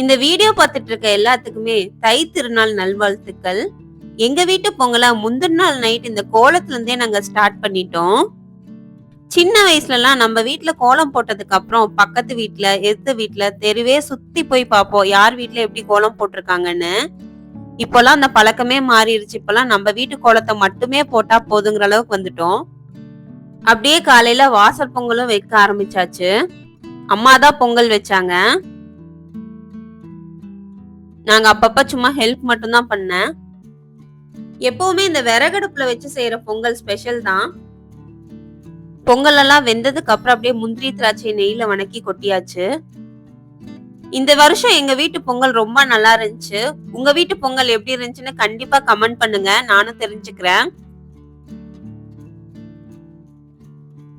இந்த வீடியோ பார்த்துட்டு இருக்க எல்லாத்துக்குமே தை திருநாள் நல்வாழ்த்துக்கள். எங்க வீட்டு பொங்கலா முந்தின நாள் நைட் இந்த கோலத்துல இருந்தே நாங்க ஸ்டார்ட் பண்ணிட்டோம். சின்ன வயசுலலாம் நம்ம வீட்டுல கோலம் போட்டதுக்கு அப்புறம் பக்கத்து வீட்டுல எதிர்த்த வீட்டுல தெருவே சுத்தி போய் பார்ப்போம். யார் வீட்டுல எப்படி கோலம் போட்டிருக்காங்கன்னு. இப்போல்லாம் அந்த பழக்கமே மாறிடுச்சு இப்போல்லாம் நம்ம வீட்டு கோலத்தை மட்டுமே போட்டா போதுங்கிற அளவுக்கு வந்துட்டோம். அப்படியே காலையில வாசல் பொங்கலும் வைக்க ஆரம்பிச்சாச்சு. அம்மா தான் பொங்கல் வச்சாங்க. நாங்க அப்பப்ப சும்மா ஹெல்ப் மட்டும்தான் பண்ணேன். எப்பவுமே இந்த விறகடுப்புல வச்சு செய்யற பொங்கல் ஸ்பெஷல் தான். பொங்கல் எல்லாம் வெந்ததுக்கு அப்புறம் அப்படியே முந்திரி திராட்சை நெய்ல வணக்கி கொட்டியாச்சு. இந்த வருஷம் எங்க வீட்டு பொங்கல் ரொம்ப நல்லா இருந்துச்சு. உங்க வீட்டு பொங்கல் எப்படி இருந்துச்சுன்னு கண்டிப்பா கமெண்ட் பண்ணுங்க. நானும் தெரிஞ்சுக்கிறேன்.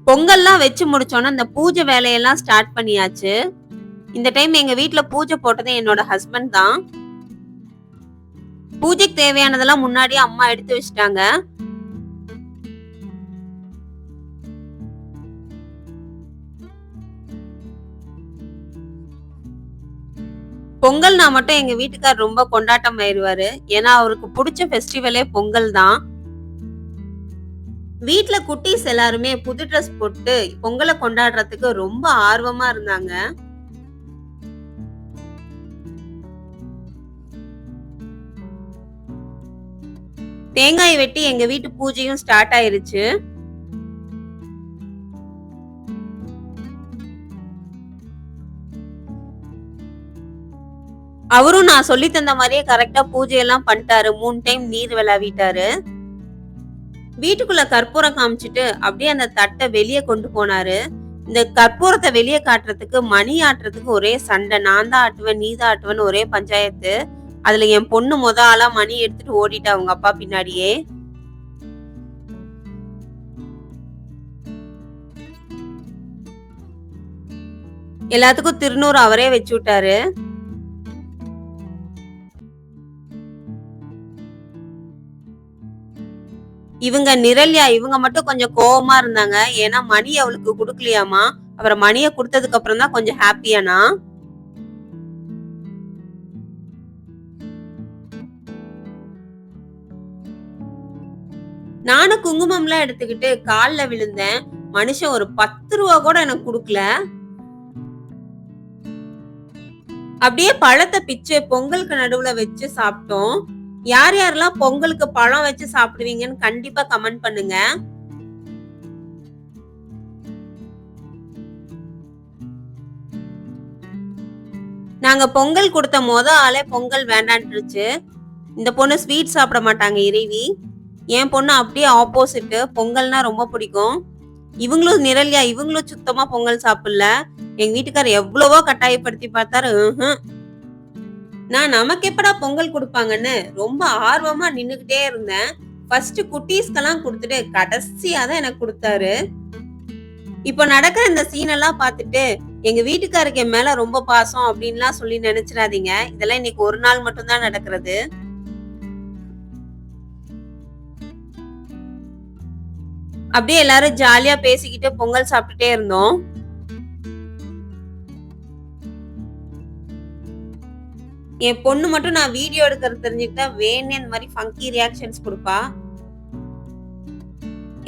பொங்கல்லாம் வச்சு முடிச்சோன்னா இந்த பூஜை வேலையெல்லாம் ஸ்டார்ட் பண்ணியாச்சு. இந்த டைம் எங்க வீட்டுல பூஜை போட்டது என்னோட ஹஸ்பண்ட் தான். பூஜைக்கு தேவையானதெல்லாம் முன்னாடியே அம்மா எடுத்து வச்சிட்டாங்க. பொங்கல்னா மட்டும் எங்க வீட்டுக்கார் ரொம்ப கொண்டாட்டம் ஆயிடுவாரு. ஏன்னா அவருக்கு பிடிச்ச ஃபெஸ்டிவலே பொங்கல் தான். வீட்டுல குட்டீஸ் எல்லாருமே புது ட்ரெஸ் போட்டு பொங்கலை கொண்டாடுறதுக்கு ரொம்ப ஆர்வமா இருந்தாங்க. தேங்காய் வெட்டி எங்க வீட்டு பூஜையும் ஸ்டார்ட் ஆயிருச்சு. அவரும் நான் சொல்லி தந்த மாதிரியே கரெக்டா பூஜையெல்லாம் பண்ணிட்டாரு. மூணு டைம் நீர் விளாவிட்டாரு வீட்டுக்குள்ள கற்பூரம் காமிச்சிட்டு அப்படியே அந்த தட்டை வெளியே கொண்டு போனாரு. இந்த கற்பூரத்தை வெளியே காட்டுறதுக்கு மணி ஆட்டுறதுக்கு ஒரே சண்டை. நான் தான் ஆட்டுவேன் நீ தான் ஆட்டுவேன்னு ஒரே பஞ்சாயத்து. அதுல என் பொண்ணு முத ஆளா மணி எடுத்துட்டு ஓடிட்டா அவங்க அப்பா பின்னாடியே. எல்லாத்துக்கும் திருநூறு அவரே வச்சு விட்டாரு. இவங்க நிரல்யா இவங்க மட்டும் கொஞ்சம் கோவமா இருந்தாங்க. ஏன்னா மணி அவளுக்கு குடுக்கலையாமா? அப்புறம் மணியை கொடுத்ததுக்கு அப்புறம் தான் கொஞ்சம் ஹாப்பியானா நானும் குங்குமம்லாம் எடுத்துக்கிட்டு கால்ல விழுந்தேன். மனுஷன் ஒரு பத்து ரூபா கூட எனக்கு கொடுக்கல. அப்படியே பழத்தை பிச்சு பொங்கலுக்கு நடுவுல வச்சு சாப்பிட்டோம். யார் யாரெல்லாம் பொங்கலுக்கு பழம் வச்சு சாப்பிடுவீங்கன்னு கண்டிப்பா கமெண்ட் பண்ணுங்க. நாங்க பொங்கல் கொடுத்த மொத ஆளே பொங்கல் வேண்டான்ட்டுருச்சு. இந்த பொண்ணு ஸ்வீட் சாப்பிட மாட்டாங்க இறைவி. என் பொண்ணு அப்படியே ஆப்போசிட்டு பொங்கல்னா ரொம்ப பிடிக்கும். இவங்களும் நிரல்யா இவங்களும் சுத்தமா பொங்கல் சாப்பிடல. எங்க வீட்டுக்காரர் எவ்வளவோ கட்டாயப்படுத்தி பார்த்தாரு நான் நமக்கு எப்படா பொங்கல் கொடுப்பாங்கன்னு ரொம்ப ஆர்வமா நின்னுகிட்டே இருந்தேன். ஃபர்ஸ்ட் குட்டீஸ்க்கெல்லாம் கொடுத்துட்டு கடைசியா தான் எனக்கு கொடுத்தாரு. இப்போ நடக்கிற இந்த சீன் எல்லாம் பார்த்துட்டு எங்க வீட்டுக்காருக்கு என் மேல ரொம்ப பாசம் அப்படின்லாம் சொல்லி நினைச்சிடாதீங்க. இதெல்லாம் இன்னைக்கு ஒரு நாள் மட்டும்தான் நடக்கிறது. அப்படியே எல்லாரும் ஜாலியா பேசிக்கிட்டு பொங்கல் சாப்பிட்டுட்டே இருந்தோம். என் பொண்ணு மட்டும் நான் வீடியோ எடுக்கிறது தெரிஞ்சுக்கிட்டா வேணே இந்த மாதிரி ஃபங்கி ரியாக்ஷன்ஸ் கொடுப்பா.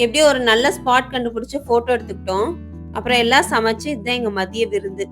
எப்படியோ ஒரு நல்ல ஸ்பாட் கண்டுபிடிச்சு போட்டோ எடுத்துக்கிட்டோம். அப்புறம் எல்லாம் சமைச்சு இதுதான் எங்க மதிய விருந்து.